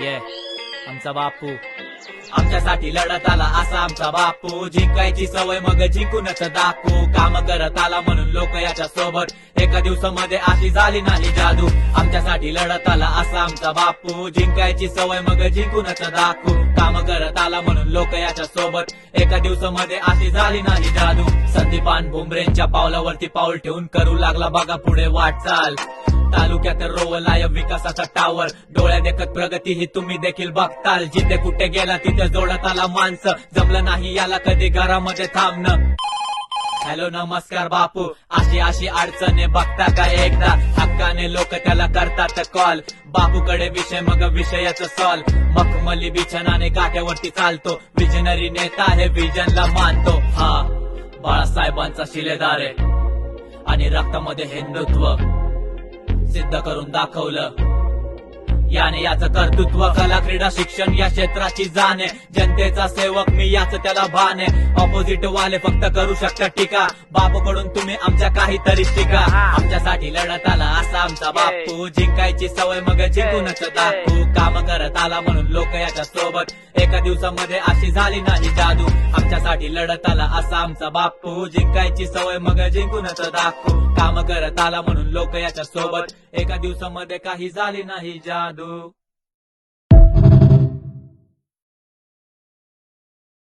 ये आमचा बापू. आमच्यासाठी लढत आला असा आमचा बापू. जिंकायची सवय मग जिंकूनच दाखवू. काम करत आला म्हणून लोक याच्या सोबत. एका दिवसामध्ये अशी झाली नाही जादू. आमच्यासाठी लढत आला असा आमचा बापू. जिंकायची सवय मग जिंकूनच दाखवू. काम करत आला म्हणून लोक याच्या सोबत. एका दिवसामध्ये अशी झाली नाही जादू. पान भुमरेंच्या पावलावरती पाऊल ठेवून करू लागला बघा पुढे वाटचाल. तालुक्यात रोवलाय विकासाचा टावर डोळ्या देखत प्रगती ही तुम्ही देखील बघताल. जिथे कुठे गेला तिथे जोडत आला माणसं. जमलं नाही याला कधी घरामध्ये थांबणं. हॅलो नमस्कार बापू. अशी अशी अडचणी बघता का एकदा? हक्काने लोक त्याला करतात कॉल बापूकडे विषय मग विषयाचं सॉल. मखमली बिछनाने काट्यावरती चालतो. विजनरी नेता हे विजनला मानतो. हा. बाळासाहेबांचा शिलेदार आहे. आणि रक्तामध्ये हिंदुत्व सिद्ध करून दाखवलं. याने याचं कर्तृत्व कला क्रीडा शिक्षण या क्षेत्राची जाण आहे. जनतेचा सेवक मी याच त्याला भान आहे. ऑपोजिट वाले फक्त करू शकतात टीका. बापूकडून तुम्ही आमच्या काहीतरी शिका. आमच्यासाठी लढत आला असा आमचा बापू. जिंकायची सवय मग जिंकूनच दाखवू. काम करत आला म्हणून लोक याच्या सोबत. एका दिवसामध्ये अशी झाली नाही जादू. आमच्यासाठी लढत आला असा आमचा बापू. जिंकायची सवय मग जिंकूनच दाखवू. काम करत आला म्हणून लोक याच्या सोबत एका दिवसामध्ये काही झाली नाही जादू.